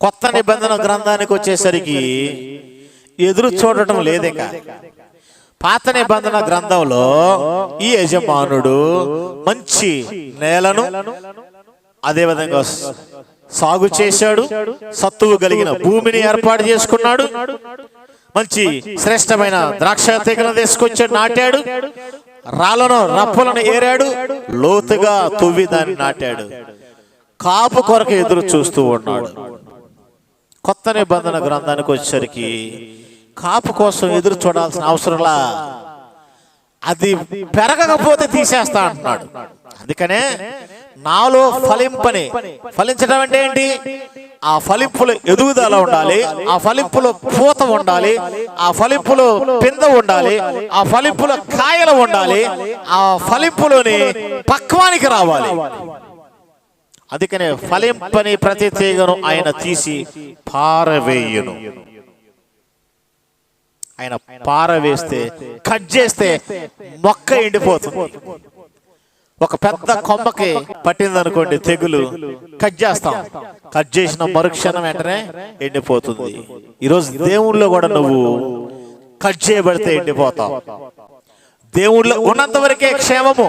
కొత్త నిబంధన గ్రంథానికి వచ్చేసరికి ఎదురు చూడటం లేదిక. పాత నిబంధన గ్రంథంలో ఈ యజమానుడు మంచి నేలను అదేవిధంగా సాగు చేశాడు సత్తువు కలిగిన భూమిని ఏర్పాటు చేసుకున్నాడు. మంచి శ్రేష్టమైన ద్రాక్ష తీగలను తీసుకొచ్చాడు నాటాడు. రాళ్ళను రప్పలను ఏరాడు లోతుగా తువ్వి దాన్ని నాటాడు. కాపు కొరకు ఎదురు చూస్తూ ఉన్నాడు. కొత్త నిబంధన గ్రంథానికి వచ్చేసరికి కాపు కోసం ఎదురు చూడాల్సిన అవసరంలా అది పెరగకపోతే తీసేస్తా అంటున్నాడు. అందుకనే నాలో ఫలింపని ఫలించడం అంటే ఏంటి? ఆ ఫలింపులో ఎదుగుదల ఉండాలి ఆ ఫలింపులో పూత ఉండాలి ఆ ఫలింపులో పింద ఉండాలి ఆ ఫలింపులో కాయలు ఉండాలి ఆ ఫలింపులోని పక్వానికి రావాలి. అందుకనే ఫలింపని ప్రతి తీగను ఆయన తీసి పారవేయును. ఆయన పారవేస్తే కట్ చేస్తే మొక్క ఎండిపోతుంది. ఒక పెద్ద కొమ్మకి పట్టిందనుకోండి తెగులు కట్ చేస్తాం. కట్ చేసిన మరుక్షణం వెంటనే ఎండిపోతుంది. ఈరోజు దేవుళ్ళో కూడా నువ్వు కట్ చేయబడితే ఎండిపోతావు. దేవుళ్ళో ఉన్నంత వరకే క్షేమము.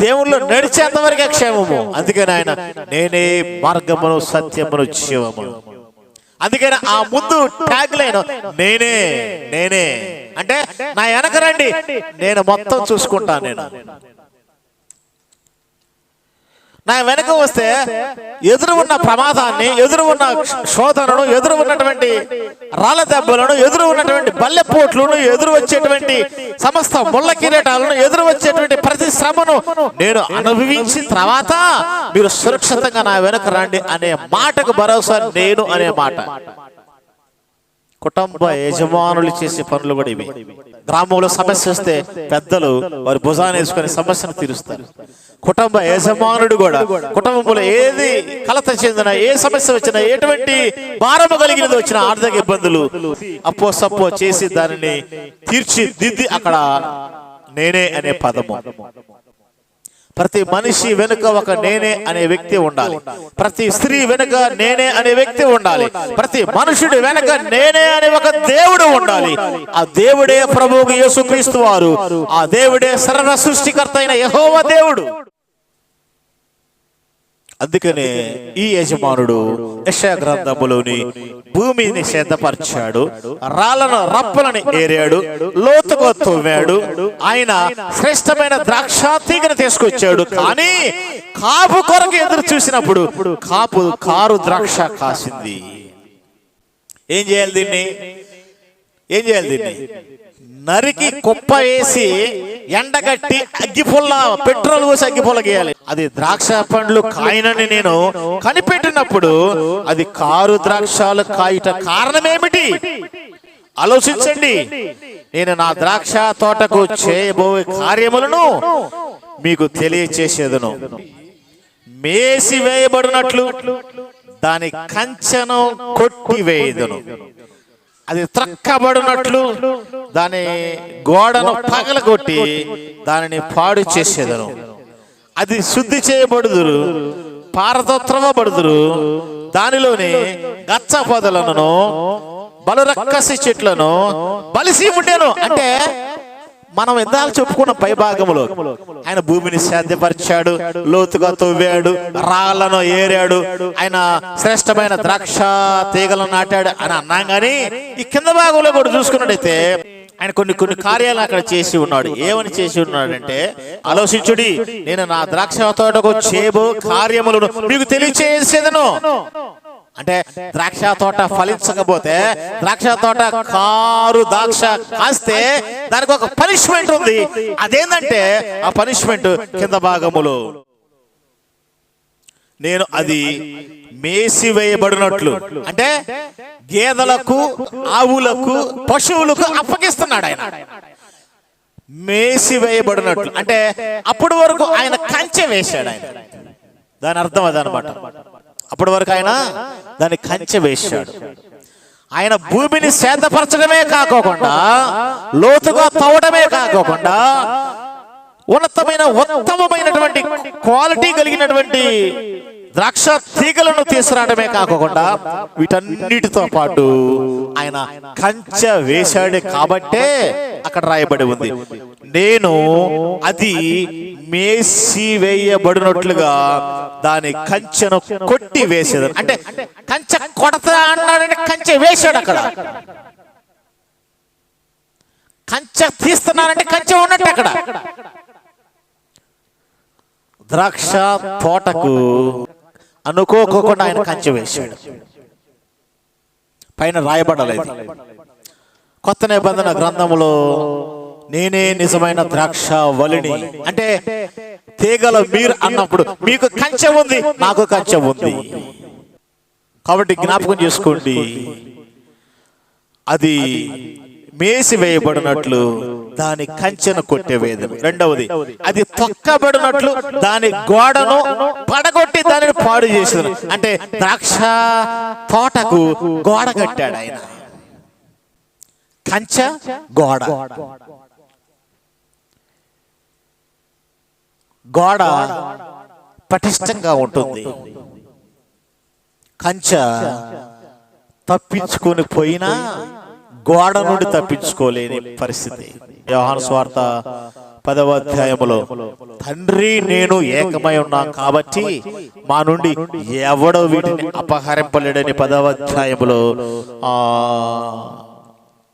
దేవుళ్ళు నడిచేంత వరకే క్షేమము. అందుకని ఆయన నేనే మార్గమును సత్యమును జీవమును. అందుకని ఆ ముందు ట్యాగ్ లైన్ నేనే నేనే. అంటే నా వెనక రండి నేను మొత్తం చూసుకుంటాను నేను. నా వెనక వస్తే ఎదురు ఉన్న ప్రమాదాన్ని ఎదురు ఉన్న శోధనను ఎదురు ఉన్నటువంటి రాళ్ళ దెబ్బలను ఎదురు ఉన్నటువంటి బల్లెపోట్లను ఎదురు వచ్చేటువంటి సమస్త ముళ్ళ కిరీటాలను ఎదురు వచ్చేటువంటి ప్రతి శ్రమను నేను అనుభవించిన తర్వాత మీరు సురక్షితంగా నా వెనక రండి అనే మాటకు భరోసా నేను అనే మాట. కుటుంబ యజమానులు చేసే పనులు కూడా ఇవి. గ్రామంలో సమస్య వస్తే పెద్దలు వారి భుజాన్ని వేసుకొని సమస్యను తీరుస్తారు. కుటుంబ యజమానుడు కూడా కుటుంబంలో ఏది కలత చెందిన ఏ సమస్య వచ్చినా ఎటువంటి భారము కలిగినది వచ్చిన ఆర్థిక ఇబ్బందులు అప్పో సప్పో చేసి దానిని తీర్చిదిద్ది అక్కడ నేనే అనే పదము. ప్రతి మనిషి వెనుక ఒక నేనే అనే వ్యక్తి ఉండాలి. ప్రతి స్త్రీ వెనుక నేనే అనే వ్యక్తి ఉండాలి. ప్రతి మనుషుడి వెనుక నేనే అనే ఒక దేవుడు ఉండాలి. ఆ దేవుడే ప్రభువుకు యేసుక్రీస్తు వారు. ఆ దేవుడే సర్వ సృష్టికర్త అయిన యహోవ దేవుడు. అందుకనే ఈ యజమానుడు యెషయా గ్రంథములోని భూమిని సిద్ధపరిచాడు రాళ్ళను రప్పలను ఏరాడు. లోతుగా తవ్వాడు ఆయన శ్రేష్టమైన ద్రాక్ష తీగను తీసుకొచ్చాడు. కానీ కాపు కొరకు ఎదురు చూసినప్పుడు కాపు కారు ద్రాక్ష కాసింది. ఏం చేయాలి దీన్ని? ఏం చేయాలి దీన్ని? నరికి కుప్ప వేసి ఎండగట్టి అగ్గిపుల్ల పెట్రోల్ పోసి అగ్గిపుల్ల గీయాలి. అది ద్రాక్ష పండ్లు కాయనని నేను కనిపెట్టినప్పుడు అది కారు ద్రాక్షాలు కాయట కారణమేమిటి? ఆలోచించండి. నేను నా ద్రాక్ష తోటకు చేయబోయే కార్యములను మీకు తెలియచేసేదను. మేసి వేయబడినట్లు దాని కంచెను కొట్టివేయదును. అది త్రక్కబడినట్లు దాని గోడను పగలగొట్టి దానిని పాడు చేసేదను. అది శుద్ధి చేయబడుదురు పారతత్రవబడుదురు దానిలోని గచ్చ పొదలను బలురక్కసి చెట్లను బలిసి ఉండేను అంటే మనం ఇందాక చెప్పుకున్న పై భాగంలో? ఆయన భూమిని సాధ్యపరిచాడు లోతుగా తవ్వాడు రాళ్ళను ఏరాడు ఆయన శ్రేష్టమైన ద్రాక్ష తీగలను నాటాడు అని అన్నాం కానీ ఈ కింద భాగంలో కూడా చూసుకున్నట్టయితే ఆయన కొన్ని కొన్ని కార్యాలు అక్కడ చేసి ఉన్నాడు. ఏమని చేసి ఉన్నాడంటే ఆలోచించుడి నేను నా ద్రాక్ష తోటకు చేబో కార్యములను మీకు తెలియచేసేదను. అంటే ద్రాక్ష తోట ఫలించకపోతే ద్రాక్ష తోట కారు ద్రాక్ష కాస్తే దానికి ఒక పనిష్మెంట్ ఉంది. అదేంటంటే ఆ పనిష్మెంట్ కింద భాగములో నేను అది మేసి వేయబడినట్లు. అంటే గేదెలకు ఆవులకు పశువులకు అప్పగిస్తున్నాడు ఆయన. మేసి వేయబడినట్లు. అంటే అప్పటి వరకు ఆయన కంచె వేశాడు ఆయన. దాని అర్థం అదనమాట. అప్పటి వరకు ఆయన దాన్ని కంచె వేశాడు. ఆయన భూమిని సేదపరచడమే కాకోకుండా లోతుగా తవ్వడమే కాకోకుండా ఉన్నతమైన ఉత్తమమైనటువంటి క్వాలిటీ కలిగినటువంటి ద్రాక్ష తీగలను తీసుకురావడమే కాకుండా వీటన్నిటితో పాటు ఆయన కంచె వేశాడు కాబట్టే అక్కడ రాయబడి ఉంది. నేను అది మేసి వేయబడినట్లుగా దాని కంచెను కొట్టి వేసేది. అంటే కంచె కొడతా అన్నాడంటే కంచె వేశాడు అక్కడ. కంచె తీస్తున్నానంటే కంచె ఉన్నట్టు అక్కడ. ద్రాక్ష తోటకు అనుకోకుండా ఆయన కంచె వేశాడు పైన రాయబడలేదు. కొత్త నిబంధన గ్రంథములో నేనే నిజమైన ద్రాక్ష వలిని అంటే తీగల మీరు అన్నప్పుడు మీకు కంచె ఉంది నాకు కంచె ఉంది. కాబట్టి జ్ఞాపకం చేసుకోండి. అది మేసి వేయబడినట్లు దాని కంచెను కొట్టివేదను రెండవది అది తొక్కబడినట్లు దాని గోడను పడగొట్టి దానిని పాడు చేసేది అంటే ద్రాక్ష తోటకు గోడ కట్టాడు ఆయన. కంచె గోడ. గోడ పటిష్టంగా ఉంటుంది. కంచె తప్పించుకొని పోయినా గోడ నుండి తప్పించుకోలేని పరిస్థితి. వ్యవహార స్వార్థ పదవ అధ్యాయములో తండ్రి నేను ఏకమై ఉన్నాను కాబట్టి మా నుండి ఎవడో వీటిని అపహరింపలేడని పదవ అధ్యాయములో. ఆ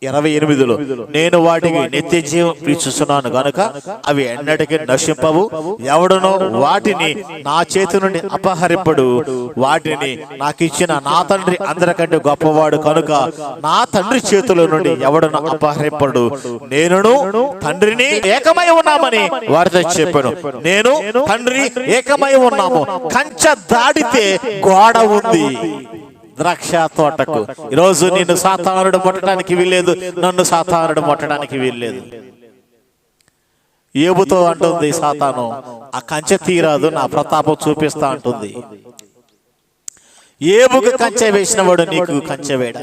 ఇరవై ఎనిమిదిలో నేను వాటికి నిత్య జీవం పీచుస్తున్నాను గనుక అవి ఎన్నటికీ నశింపవు. ఎవడునో వాటిని నా చేతి నుండి అపహరింపడు. వాటిని నాకు ఇచ్చిన నా తండ్రి అందరికంటే గొప్పవాడు కనుక నా తండ్రి చేతుల నుండి ఎవడును అపహరింపడు. నేనును తండ్రిని ఏకమై ఉన్నామని వారితో చెప్పాను. నేను తండ్రి ఏకమై ఉన్నాము. కంచె దాటితే గోడ ఉంది. ద్రాక్ష తోటకు ఈరోజు నిన్ను సాతానుడు ముట్టడానికి వీల్లేదు నన్ను సాతానుడు ముట్టడానికి వీల్లేదు. ఏబుతో అంటుంది సాతాను ఆ కంచె తీరాదు నా ప్రతాపం చూపిస్తా అంటుంది. ఏబుకు కంచె వేసినవాడు నీకు కంచె వేడ.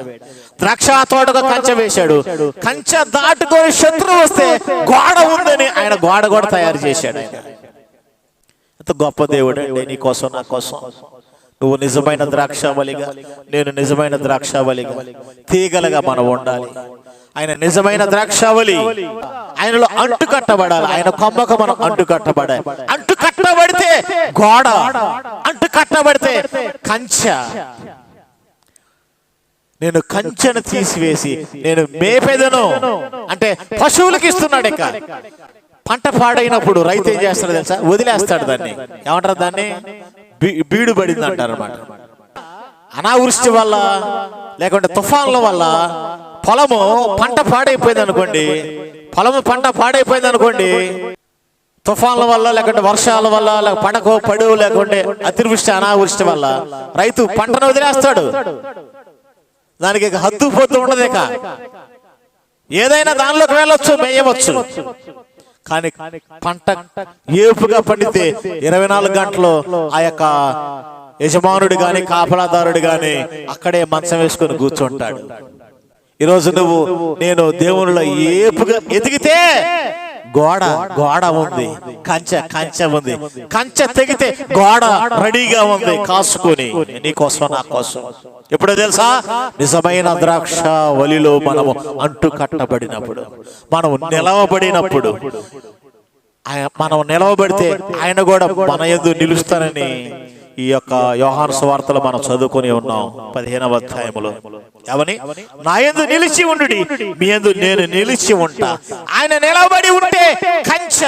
ద్రాక్ష తోటకు కంచె వేశాడు. కంచె దాటుకొని శత్రువు వస్తే గోడ ఉందని ఆయన గోడ కూడా తయారు చేశాడు ఆయన. ఎంత గొప్ప దేవుడు అండి నీ కోసం నా కోసం. నువ్వు నిజమైన ద్రాక్షావళిగా నేను నిజమైన ద్రాక్షావళిగా తీగలుగా మనం ఉండాలి. ఆయన నిజమైన ద్రాక్షావళి ఆయనలో అంటు కట్టబడాలి ఆయన కొమ్మకు మనం అంటు కట్టబడాలి అంటు కట్టబడితే గోడ అంటు కట్టబడితే కంచె. నేను కంచెను తీసివేసి నేను మేపెదను. అంటే పశువులకు ఇస్తున్నాడు ఇక. పంట పాడైనప్పుడు రైతు ఏం చేస్తాడు తెలుసా? వదిలేస్తాడు దాన్ని. ఏమంటారు దాన్ని? బీడు పడింది అంటారు అనమాట అనావృష్టి వల్ల లేకుంటే తుఫాన్ల వల్ల పొలము పంట పాడైపోయింది అనుకోండి. పొలము పంట పాడైపోయింది అనుకోండి. తుఫాన్ల వల్ల లేకుంటే వర్షాల వల్ల లేక పడకో పడువు లేకుంటే అతివృష్టి అనావృష్టి వల్ల రైతు పంటను వదిలేస్తాడు. దానికి హద్దు పోతూ ఉండదు ఇక. ఏదైనా దానిలోకి వెళ్ళొచ్చు మేయవచ్చు. కానీ పంట ఏపుగా పండితే ఇరవై నాలుగు గంటలు ఆ యొక్క యజమానుడు గాని కాపలాదారుడు గాని అక్కడే మంచం వేసుకొని కూర్చుంటాడు. ఈరోజు నువ్వు నేను దేవునిలో ఏపుగా ఎదిగితే గోడ గోడ ఉంది. కంచె కంచె ఉంది. కంచె తెగితే గోడ రెడీగా ఉంది. కాసుకొని నీ కోసం నా కోసం. ఎప్పుడో తెలుసా? నిజమైన ద్రాక్ష వలిలో మనము అంటు కట్టబడినప్పుడు మనము నిలవబడినప్పుడు. మనం నిలవబడితే ఆయన కూడా మన ఎందు నిలుస్తానని ఈ యొక్క వ్యవహార స్వార్థలు మనం చదువుకొని ఉన్నాం. పదిహేనవ అధ్యాయములో. ఎవని? నా ఎందు నిలిచి ఉండు మీ ఎందు నేను నిలిచి ఉంటా. ఆయన నిలబడి ఉంటే కంచ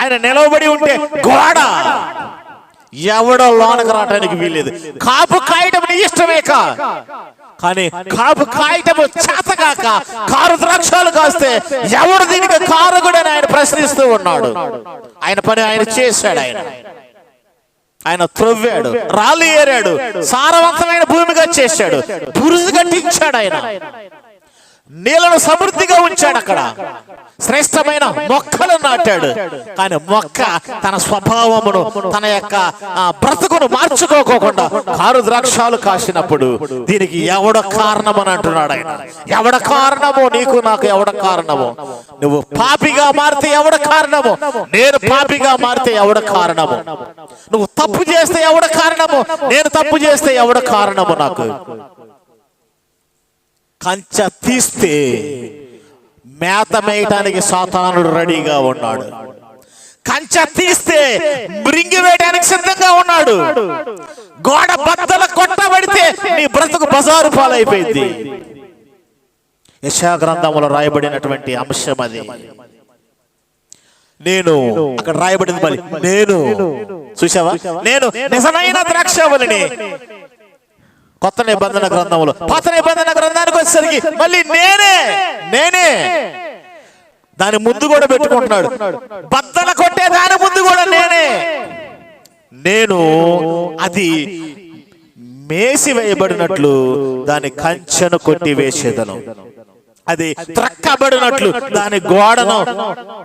ఆయన నిలబడి ఉంటే గోడ. ఎవడో లోనకు రావడానికి వీల్లేదు. కాపు కాయటం నీ ఇష్టమే కా? కానీ కాపు కాయటము చేతగాక కారు ద్రాక్షాలు కాస్తే ఎవడు దీనికి కారకుడని ఆయన ప్రశ్నిస్తూ ఉన్నాడు. ఆయన పని ఆయన చేశాడు ఆయన. ఆయన త్రవ్వాడు రాళ్ళు ఏరాడు సారవంతమైన భూమిగా చేశాడు బురుజు కట్టించాడు ఆయన. నీళ్ళను సమృద్ధిగా ఉంచాడు అక్కడ. శ్రేష్టమైన మొక్కలు నాటాడు. కానీ మొక్క తన స్వభావమును తన యొక్క బ్రతుకును మార్చుకోకోకుండా కారు ద్రాక్షాలు కాసినప్పుడు దీనికి ఎవడ కారణమని అంటున్నాడు ఆయన. ఎవడ కారణమో నీకు నాకు ఎవడ కారణమో. నువ్వు పాపిగా మారితే ఎవడ కారణమో. నేను పాపిగా మారితే ఎవడ కారణము. నువ్వు తప్పు చేస్తే ఎవడ కారణము. నేను తప్పు చేస్తే ఎవడ కారణము నాకు. కంచ తీస్తే మేత మేయటానికి సాతానుడు రెడీగా ఉన్నాడు. కంచె తీస్తే మృంగి వేయడానికి సిద్ధంగా ఉన్నాడు. గోడ బద్దల కొట్టబడితే నీ బ్రతుకు బజారు పాలైపోయింది. యశా గ్రంథంలో రాయబడినటువంటి అంశం అది. నేను అక్కడ రాయబడింది మరి నేను చూసావా నేను నిజమైన ద్రాక్షవల్లిని కొత్త నిబంధన గ్రంథంలో పాత నిబంధన గ్రంథానికి వచ్చేసరికి మళ్ళీ నేనే నేనే. దాని ముందు కూడా పెట్టుకుంటున్నాడు. బద్దల కొట్టే దాని ముందు కూడా నేనే. నేను అది మేసి వేయబడినట్లు దాని కంచెను కొట్టి వేసేదను అది త్రక్కబడినట్లు దాని గోడను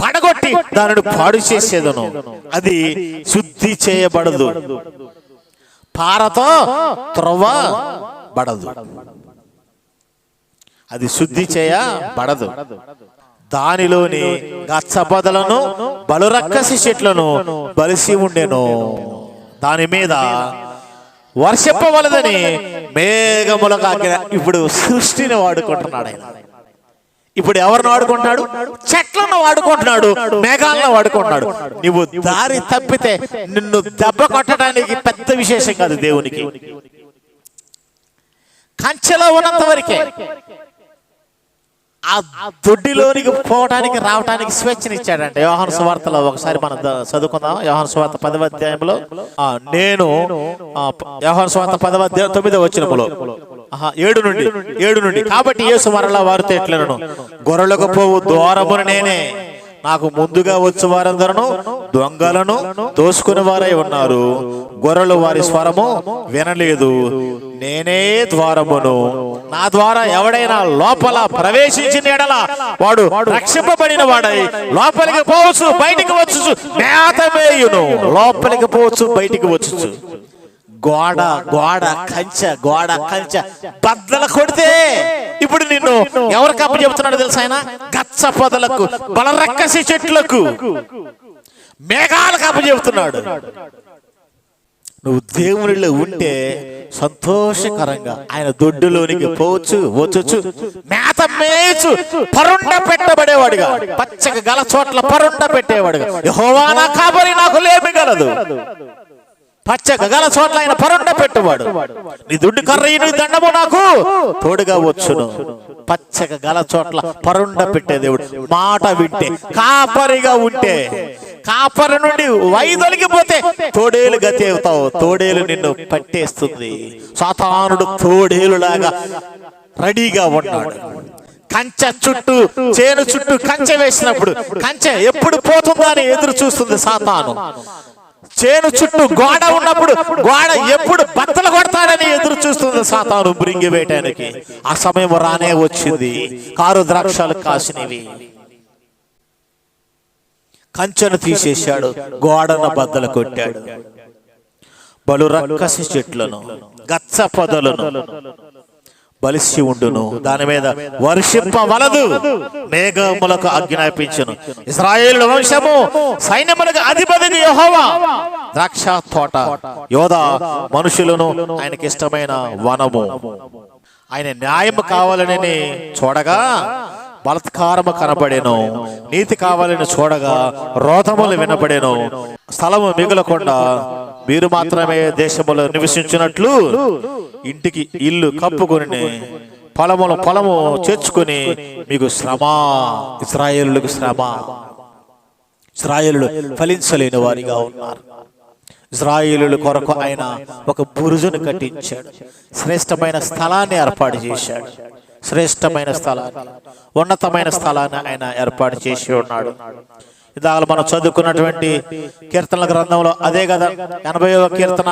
పడగొట్టి దానిని పాడు చేసేదను. అది శుద్ధి చేయబడదు. పారతో త్రవ్వబడదు అది శుద్ధి చేయ బడదు. దానిలోని గచ్చబదలను బలురక్కసి చెట్లను బలిసి ఉండెను. దాని మీద వర్షిప్పవలదని మేఘములకు ఇప్పుడు సృష్టిని వాడుకుంటున్నాడు ఆయన. ఇప్పుడు ఎవరిని వాడుకుంటున్నాడు? చెట్లను వాడుకుంటున్నాడు మేఘాలను వాడుకుంటున్నాడు. నువ్వు దారి తప్పితే నిన్ను దెబ్బ కొట్టడానికి పెద్ద విశేషం కాదు దేవునికి. కంచెలో ఉన్నంత వరకే ఆ దొడ్డిలోనికి పోవటానికి రావటానికి స్వేచ్ఛనిచ్చాడంటే. యోహాను సువార్తలో ఒకసారి మనం చదువుకుందాం యోహాను సువార్త పదవ అధ్యాయంలో నేను ఆ, యోహాను సువార్త పదవ అధ్యాయం తొమ్మిదో వచ్చినములో ఏడు నుండి ఏడు నుండి కాబట్టి యేసు మరలా వారితో ఎట్లను గొర్రెలకు పోవు ద్వారమును నేనే నాకు ముందుగా వచ్చే వారందరూ దొంగలను దోసుకుని వారై ఉన్నారు. గొర్రెలు వారి స్వరము వినలేదు. నేనే ద్వారమును. నా ద్వారా ఎవడైనా లోపల ప్రవేశించిన ఎడల వాడు రక్షింపబడిన వాడై లోపలికి పోవచ్చు బయటికి వచ్చు మేత మేయును లోపలికి పోవచ్చు బయటికి వచ్చు గోడ గోడ కంచె గోడ కంచె. బద్దల కొడితే ఇప్పుడు నిన్ను ఎవరు కప్ప చెబుతున్నాడు తెలుసా ఆయన? గచ్చ పొదలకు బలరక్కసి చెట్లకు మేఘాలకు కప్ప చెబుతున్నాడు. నువ్వు దేవునిలో ఉంటే సంతోషకరంగా ఆయన దొడ్డులోనికి పోవచ్చు వచ్చొచ్చు. మేత మేయచ్చు పరుండ పెట్టబడేవాడిగా. పచ్చగా గల చోట్ల పరుండ పెట్టేవాడుగా. యెహోవా నా కాపరి నాకు లేమిగలదు. పచ్చ గల చోట్ల ఆయన పరుండ పెట్టువాడు. నీ దుడ్డు కర్రయ్య నీ దండము నాకు తోడుగా వచ్చును. పచ్చక గల చోట్ల పరుండ పెట్టే దేవుడు. మాట వింటే కాపరిగా ఉంటే కాపరి నుండి వైదొలిగిపోతే తోడేలు గతి అవుతావు తోడేలు నిన్ను పట్టేస్తుంది. సాతానుడు తోడేలులాగా రెడీగా ఉన్నాడు. కంచె చుట్టూ చేను చుట్టూ కంచె వేసినప్పుడు కంచె ఎప్పుడు పోతుందా అని ఎదురు చూస్తుంది సాతాను. చేను చుట్టూ గోడ ఉన్నప్పుడు గోడ ఎప్పుడు బత్తలు కొడతాడని ఎదురు చూస్తుంది సాతాను బృంగి వేయటానికి ఆ సమయం రానే వచ్చింది. కారు ద్రాక్షాలు కాసినవి. కంచెను తీసేశాడు. గోడను బద్దలు కొట్టాడు. బలు రక్కసి చెట్లను గచ్చ పొదలను బలిసి ఉండును. దాని మీద వర్షింపవలదు. మేఘములకు ఆజ్ఞాపించును ఇస్రాయేల్ వంశము సైన్యములకు అధిపతి యెహోవా. ద్రాక్ష తోట. యోధ మనుషులను ఆయనకి ఇష్టమైన వనము. ఆయన న్యాయం కావాలని చూడగా బలత్కారము కనబడేను. నీతి కావాలని చూడగా రోధములు వినపడేను స్థలము మిగులకుండా మీరు మాత్రమే దేశములో నివసించినట్లు ఇంటికి ఇల్లు కప్పుకొని పొలములు పొలము చేర్చుకొని మీకు శ్రమ ఇస్రాయేలులకు శ్రమ ఇస్రాయేలులు ఫలించలేని వారిగా ఉన్నారు. ఇజ్రాయిలు కొరకు ఆయన ఒక బురుజును కట్టించాడు. శ్రేష్టమైన స్థలాన్ని ఏర్పాటు చేశాడు. శ్రేష్టమైన స్థలాన్ని ఉన్నతమైన స్థలాన్ని ఆయన ఏర్పాటు చేసి ఉన్నాడు. ఇదాక మనం చదువుకున్నటువంటి కీర్తనల గ్రంథంలో అదే కదా ఎనభైవ కీర్తన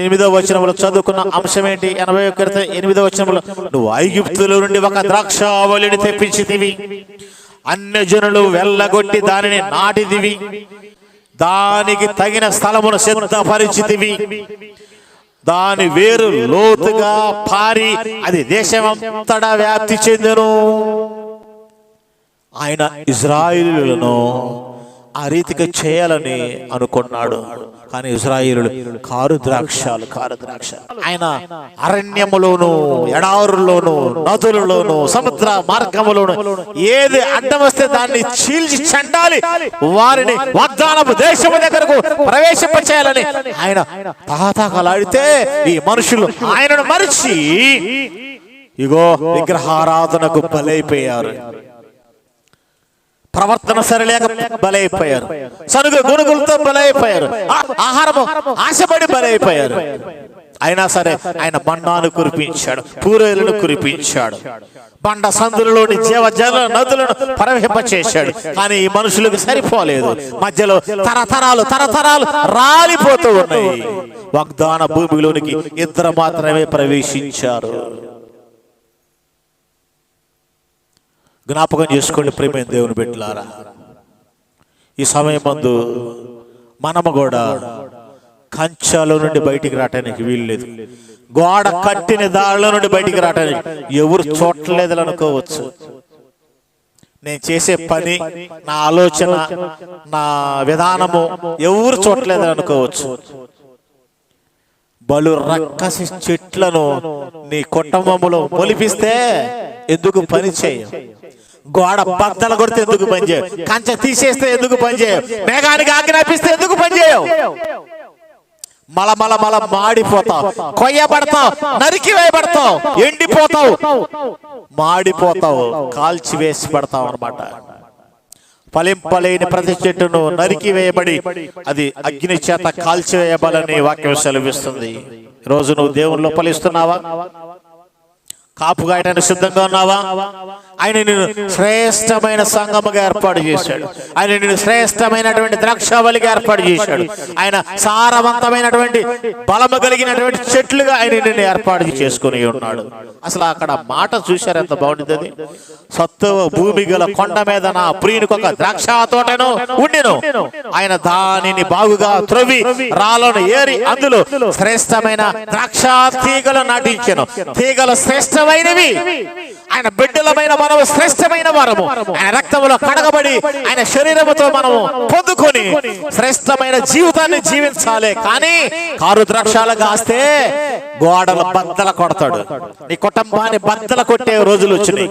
ఎనిమిదో వచనంలో చదువుకున్న అంశం ఏంటి? ఎనభైవ కీర్తన ఎనిమిదో వచనంలో నువ్వు ఐగుప్తుల నుండి ఒక ద్రాక్షావళిని తెప్పించితివి. అన్య జనులు వెళ్ళగొట్టి దానిని నాటిదివి దానికి తగిన స్థలమును సిద్ధపరిచితివి. దాని వేరు లోతుగా పారి అది దేశమంతటా వ్యాప్తి చెందెను. ఆయన ఇజ్రాయిలులను ఆ రీతిగా చేయాలని అనుకున్నాడు. కానీ ఇజ్రాయిలు కారు ద్రాక్షాలు కారు ద్రాక్ష. ఆయన అరణ్యములోను ఎడారుల్లోను నదులలోను సముద్ర మార్గములోను ఏది అడ్డం వస్తే దాన్ని చీల్చి చెండాలి. వారిని వాగ్దానపు దేశము దగ్గరకు ప్రవేశింపచేయాలని ఆయన తాతాకలాడితే ఈ మనుషులు ఆయనను మరిచి ఇగో విగ్రహారాధనకు బలైపోయారు. ప్రవర్తన సరిలేక బలైపోయారు. సరుగు గునుగులతో బలైపోయారు. ఆహారము ఆశపడి బలైపోయారు. అయినా సరే ఆయన బండాను కురిపించాడు పూరేలను కురిపించాడు. బండ సందులలోని జీవ జల నదులను ప్రవహింపచేశాడు. కానీ ఈ మనుషులకు సరిపోలేదు. మధ్యలో తరతరాలు తరతరాలు రాలిపోతూ ఉన్నాయి. వాగ్దాన భూమిలోనికి ఇద్దరు మాత్రమే ప్రవేశించారు. జ్ఞాపకం చేసుకోండి ప్రేమైన దేవుని బిడ్డలారా. ఈ సమయం ముందు మనము కూడా కంచాల నుండి బయటికి రావటానికి వీల్లేదు గోడ కట్టిన దారిలో నుండి బయటికి రావటానికి ఎవరు చూడలేదు అనుకోవచ్చు. నేను చేసే పని నా ఆలోచన నా విధానము ఎవరు చూడలేదు అనుకోవచ్చు. బలు రక్కసి చెట్లను నీ కుటుంబంలో మొలిపిస్తే ఎందుకు పని చేయ? గోడ బద్దలు కొడితే ఎందుకు పనిచేయవు కంచె తీసేస్తే ఎందుకు పనిచేయవు మేఘానికి ఆజ్ఞాపిస్తే ఎందుకు పని చేయవు మల మల మల మాడిపోతావు. కొయ్యబడతావు. నరికి వేయబడతావు. ఎండిపోతావు. మాడిపోతావు. కాల్చి వేసి పడతావు అనమాట ఫలింపలేని ప్రతి చెట్టును నరికి వేయబడి అది అగ్ని చేత కాల్చివేయబలని వాక్యం సెలవిస్తుంది. రోజు నువ్వు దేవునిలో ఫలిస్తున్నావా కాపుగాయటానికి సిద్ధంగా ఉన్నావా? ఆయన నేను శ్రేష్టమైన సంగముగా ఏర్పాటు చేశాడు. ఆయన నేను శ్రేష్టమైనటువంటి ద్రాక్షవలిగా ఏర్పాటు చేశాడు. ఆయన సారవంతమైనటువంటి బలము కలిగినటువంటి చెట్లుగా ఆయన నిన్ను ఏర్పాటు చేసుకుని ఉన్నాడు. అసలు అక్కడ మాట చూశారు ఎంత బాగుంటుంది సత్వ సత్తువ భూమి గల కొండ మీద నా ప్రియునికి ఒక ద్రాక్ష తోటను ఉండిను. ఆయన దానిని బాగుగా త్రవ్వి రాళ్ళను ఏరి అందులో శ్రేష్టమైన ద్రాక్ష తీగలు నాటించెను. తీగలు శ్రేష్టమైనవి. ఆయన బిడ్డలమైన మనము శ్రేష్టమైన వారము. ఆయన రక్తములో కడగబడి ఆయన శరీరముతో మనము పొందుకొని శ్రేష్టమైన జీవితాన్ని జీవించాలి. కానీ కారు ద్రాక్షాలు కాస్తే గోడలు బద్దల కొడతాడు. నీ కుటుంబాన్ని బద్దల కొట్టే రోజులు వచ్చినాయి.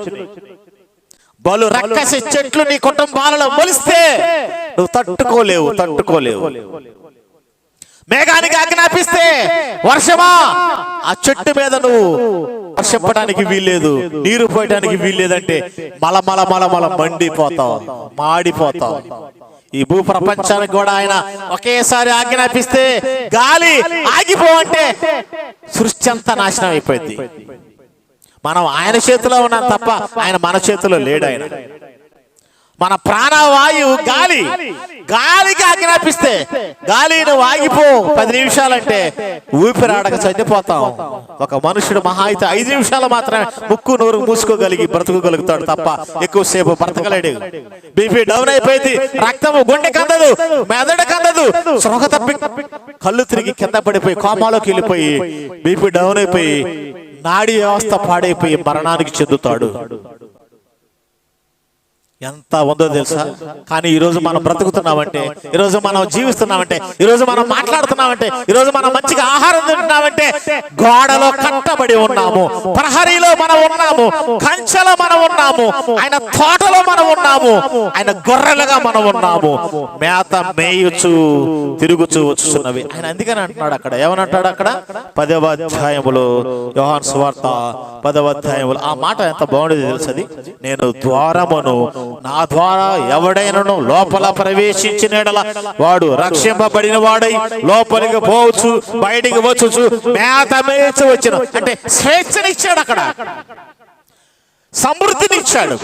బలు రక్కసి చెట్లు నీ కుటుంబాలలో మొలిస్తే నువ్వు తట్టుకోలేవు తట్టుకోలేవు. మేఘానికి ఆజ్ఞాపిస్తే వర్షమా? ఆ చెట్టు మీద నువ్వు వర్షపడానికి వీల్లేదు నీరు పోయటానికి వీల్లేదంటే మల మల మల మల మండిపోతావు మాడిపోతావు. ఈ భూ ప్రపంచానికి కూడా ఆయన ఒకేసారి ఆజ్ఞాపిస్తే గాలి ఆగిపో అంటే సృష్టి అంతా నాశనం అయిపోయింది. మనం ఆయన చేతిలో ఉన్నాం తప్ప ఆయన మన చేతిలో లేడు ఆయన. మన ప్రాణవాయువు గాలి. గాలికి ఆజ్ఞాపిస్తే గాలి వాగిపో. పది నిమిషాలంటే ఊపిరాడక చనిపోతాం. ఒక మనుషుడు మహా అయితే ఐదు నిమిషాలు మాత్రమే ముక్కు నోరు మూసుకోగలిగి బ్రతకగలుగుతాడు తప్ప ఎక్కువసేపు బ్రతకలేడు. బీపీ డౌన్ అయిపోయింది. రక్తము గుండె కందదు మెదడు కందదు సృహ తప్పి కళ్ళు తిరిగి కింద పడిపోయి కోమాలోకి వెళ్ళిపోయి బీపీ డౌన్ అయిపోయి నాడీ వ్యవస్థ పాడైపోయి మరణానికి చెందుతాడు. ఎంత ఉందో తెలుసా? కానీ ఈరోజు మనం బ్రతుకుతున్నామంటే ఈరోజు మనం జీవిస్తున్నామంటే ఈరోజు మనం మాట్లాడుతున్నామంటే ఈరోజు మనం మంచిగా ఆహారం తింటున్నామంటే గోడలో కట్టబడి ఉన్నాము ప్రహరీలో మనం ఉన్నాము కంచెలో మనం ఉన్నాము ఆయన తోటలో మనం ఉన్నాము ఆయన గొర్రెలుగా మనం ఉన్నాము. మేత మేయుచు తిరుగుచు వచ్చున్నవి ఆయన అందుకని అంటున్నాడు అక్కడ. ఏమనంటాడు అక్కడ? పదవ అధ్యాయములో యోహాన్ సువార్త పదవ అధ్యాయములు. ఆ మాట ఎంత బాగుండేది తెలుసది నేను ద్వారమును నా ద్వారా ఎవడైనను లోపల ప్రవేశించిన వాడు రక్షింపబడిన వాడై లోపలికి పోవచ్చు బయటికి వచ్చు మేత మేచి వచ్చిన. అంటే స్వేచ్ఛనిచ్చాడు అక్కడ. సమృద్ధినిచ్చాడు.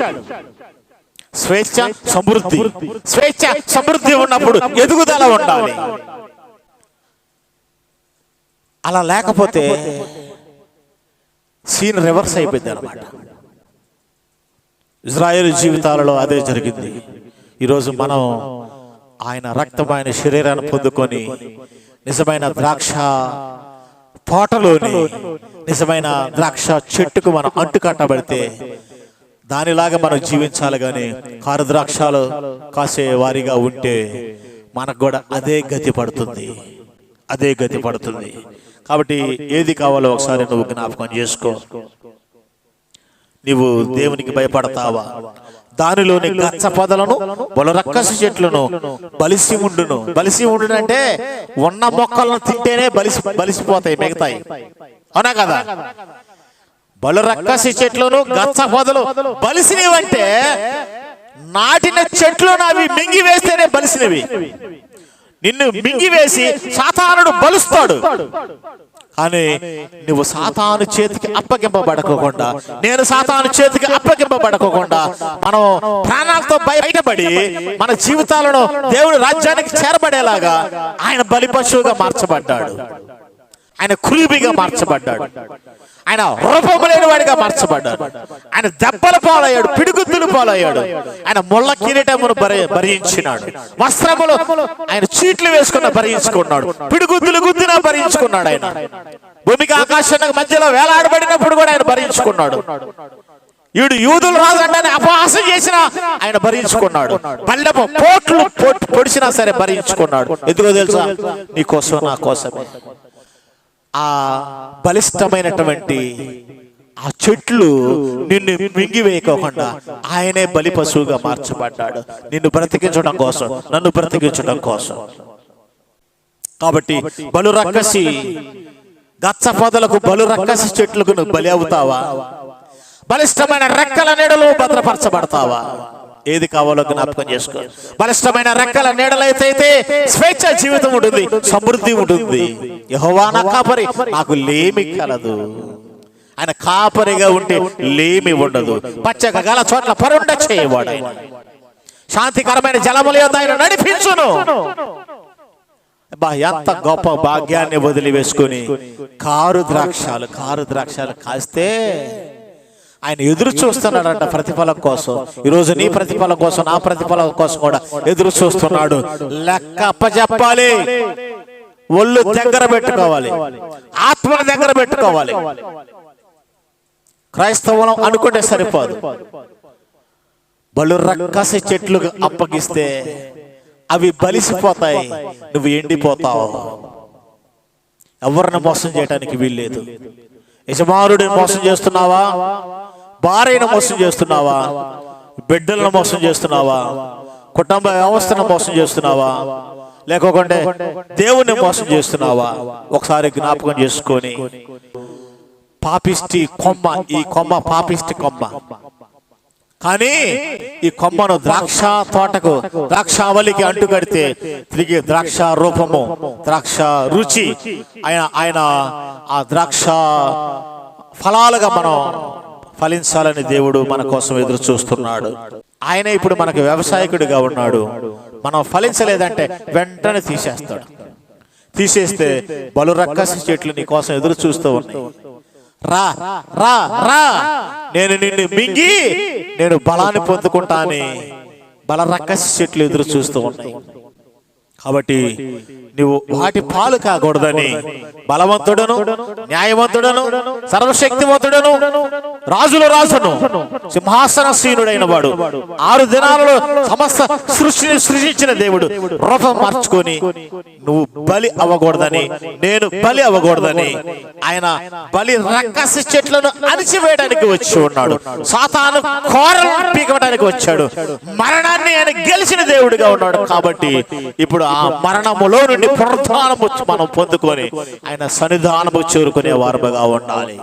స్వేచ్ఛ సమృద్ధి. స్వేచ్ఛ సమృద్ధి ఉన్నప్పుడు ఎదుగుదల ఉండాలి. అలా లేకపోతే సీన్ రివర్స్ అయిపోయింది అనమాట ఇజ్రాయేల్ జీవితాలలో అదే జరిగింది. ఈరోజు మనం ఆయన రక్తమైన శరీరాన్ని పొందుకొని నిజమైన ద్రాక్ష తోటలోని నిజమైన ద్రాక్ష చెట్టుకు మనం అంటుకట్టబడితే దానిలాగా మనం జీవించాలి కానీ కారు ద్రాక్షాలు కాసే వారిగా ఉంటే మనకు కూడా అదే గతి పడుతుంది. అదే గతి పడుతుంది. కాబట్టి ఏది కావాలో ఒకసారి నువ్వు జ్ఞాపకం చేసుకో. నీవు దేవునికి భయపడతావా? దానిలోని గచ్చ పొదలను బలరక్కస చెట్లను బలిసి ఉండును. బలిసి ఉండును అంటే ఉన్న మొక్కలను తింటేనే బలిసి బలిసిపోతాయి మిగతాయి. అవునా కదా? బలరక్కసి చెట్లను గచ్చ పొదలు బలిసినవంటే నాటిన చెట్లను అవి మింగి వేస్తేనే బలిసినవి. నిన్ను మింగివేసి సాధారణుడు బలుస్తాడు. కానీ నువ్వు సాతాను చేతికి అప్పగింపబడకోకుండా నేను సాతాను చేతికి అప్పగింపబడకోకుండా మనం ప్రాణాలతో బయటపడి మన జీవితాలను దేవుని రాజ్యానికి చేరబడేలాగా ఆయన బలి పశువుగా మార్చబడ్డాడు. ఆయన కురీబిగా మార్చబడ్డాడు. ఆయన రూపము లేని వాడిగా మార్చబడ్డాడు. ఆయన దెబ్బల పాలయ్యాడు పిడుగుద్దులు పాలయ్యాడు. ఆయన ముళ్ళ కిరీటమును భరించినాడు. వస్త్రములు ఆయన చీట్లు వేసుకున్న భరించుకున్నాడు. పిడుగుద్దులు గుద్దిన భరించుకున్నాడు ఆయన. భూమికి ఆకాశానికి మధ్యలో వేలాడబడినప్పుడు కూడా ఆయన భరించుకున్నాడు. ఈడు యూదులు రాజంటే అపహాసం చేసిన ఆయన భరించుకున్నాడు. పల్లెపు పోట్లు పొడిచినా సరే భరించుకున్నాడు. ఎందుకో తెలుసా? నీ కోసం నా కోసమే. ఆ బలిష్టమైనటువంటి ఆ చెట్లు నిన్ను మింగివేయకోకుండా ఆయనే బలి పశువుగా మార్చబడ్డాడు. నిన్ను బ్రతికించడం కోసం నన్ను బ్రతికించడం కోసం. కాబట్టి బలు రక్కసి గచ్చ పొదలకు బలు రక్కసి చెట్లకు నువ్వు బలి అవుతావా? బలిష్టమైన రెక్కల నీడలో భద్రపరచబడతావా? ఏది కావాలో జ్ఞాపకం చేసుకో. బలిష్టమైన రెక్కల నీడలైతే స్వేచ్ఛ జీవితం ఉంటుంది సమృద్ధి ఉంటుంది యెహోవా నా కాపరి నాకు లేమి కలదు. ఆయన కాపరిగా ఉంటే లేమి ఉండదు. పచ్చగా గల చోట్ల పరుండ చేయవాడు శాంతికరమైన జలముల ఆయన నడిపించును. ఎంత గొప్ప భాగ్యాన్ని వదిలివేసుకొని కారు ద్రాక్షాలు కారు ద్రాక్షాలు కాస్తే ఆయన ఎదురు చూస్తున్నాడంట ప్రతిఫలం కోసం. ఈరోజు నీ ప్రతిఫలం కోసం నా ప్రతిఫలం కోసం కూడా ఎదురు చూస్తున్నాడు. లెక్క అప్పచెప్పాలి ఒళ్ళు దగ్గర పెట్టుకోవాలి. ఆత్మ దగ్గర పెట్టుకోవాలి. క్రైస్తవం అనుకుంటే సరిపోదు. బలు రక్కసి చెట్లు అప్పగిస్తే అవి బలిసిపోతాయి. నువ్వు ఎండిపోతావు. ఎవరిని మోసం చేయడానికి వీల్లేదు. యజమానుడిని మోసం చేస్తున్నావా? భార్యను మోసం చేస్తున్నావా? బిడ్డలను మోసం చేస్తున్నావా? కుటుంబ వ్యవస్థను మోసం చేస్తున్నావా? లేకోకుండా దేవుణ్ణి మోసం చేస్తున్నావా? ఒకసారి జ్ఞాపకం చేసుకొని పాపిష్టి కొమ్మ ఈ కొమ్మ పాపిష్టి కొమ్మ. కానీ ఈ కొమ్మను ద్రాక్ష తోటకు ద్రాక్షావళికి అంటుకడితే తిరిగి ద్రాక్ష రూపము ద్రాక్ష రుచి ఆయన ఆయన ఆ ద్రాక్ష ఫలాలుగా మనం ఫలించాలని దేవుడు మన కోసం ఎదురు చూస్తున్నాడు. ఆయన ఇప్పుడు మనకు వ్యవసాయకుడిగా ఉన్నాడు. మనం ఫలించలేదంటే వెంటనే తీసేస్తాడు. తీసేస్తే బలు రక్కసి చెట్లు నీ కోసం ఎదురు చూస్తూ ఉన్నాయి. రా రా రా. నేను నిన్ను మింగి నేను బలాన్ని పొందుకుంటాని. బల రక్కసి చెట్లు ఎదురు చూస్తూ ఉన్నాయి. కాబట్టి నువ్వు వాటి పాలు కాకూడదని బలవంతుడను న్యాయవంతుడను సర్వశక్తివంతుడను రాజుల రాజును సింహాసనసీనుడైన వాడు. ఆరు దినాలలో సమస్త సృష్టిని సృష్టించిన దేవుడు. రూపం మార్చుకొని నువ్వు బలి అవ్వకూడదని నేను బలి అవ్వకూడదని ఆయన బలి రక్కసి చెట్లను అణిచివేయడానికి వచ్చి ఉన్నాడు. సాతాను కోరలను పీకడానికి వచ్చాడు. మరణాన్ని ఆయన గెలిచిన దేవుడిగా ఉన్నాడు కాబట్టి ఇప్పుడు ఆ మరణములో నుండి పునరుద్ధానము మనం పొందుకొని ఆయన సన్నిధానము చేరుకునే వారముగా ఉండాలి.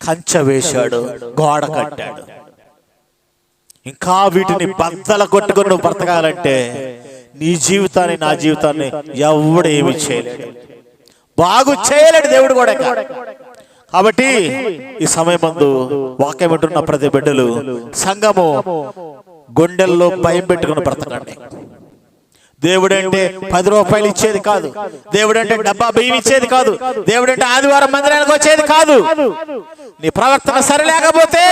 కంచె వేశాడు గోడ కట్టాడు. ఇంకా వీటిని బద్దల కొట్టుకుని నువ్వు బ్రతకాలంటే నీ జీవితాన్ని నా జీవితాన్ని ఎవడు ఏమి చేయలేడు. బాగు చేయలేడు దేవుడు కూడా కాబట్టి ఈ సమయం ముందు వాక్యం వింటున్న ప్రతి బిడ్డలు సంఘము గుండెల్లో భయం పెట్టుకుని బ్రతకండి. దేవుడంటే పది రూపాయలు ఇచ్చేది కాదు. దేవుడంటే డబ్బా బియ్యం ఇచ్చేది కాదు. దేవుడంటే ఆదివారం మందిరానికి వచ్చేది కాదు. నీ ప్రవర్తన సరిలేకపోతే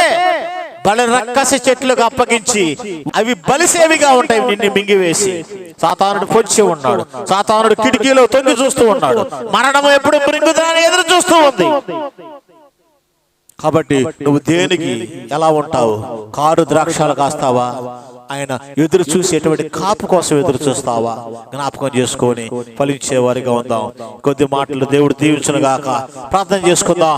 బల రక్కసి చెట్లకు అప్పగించి అవి బలిసేవిగా ఉంటాయి నిన్ను మింగివేసి. సాతానుడు పొచ్చి ఉన్నాడు. సాతానుడు కిటికీలో తొంగి చూస్తూ ఉన్నాడు. మరణం ఎప్పుడు మృంగుదని ఎదురు చూస్తూ ఉంది. కాబట్టి నువ్వు దేనికి ఎలా ఉంటావు? కారు ద్రాక్షాలు కాస్తావా? ఆయన ఎదురు చూసేటువంటి కాపు కోసం ఎదురు చూస్తావా? జ్ఞాపకం చేసుకొని ఫలించే వారిగా ఉందాం. కొద్ది మాటలు దేవుడు దీవించును గాక ప్రార్థన చేసుకుందాం.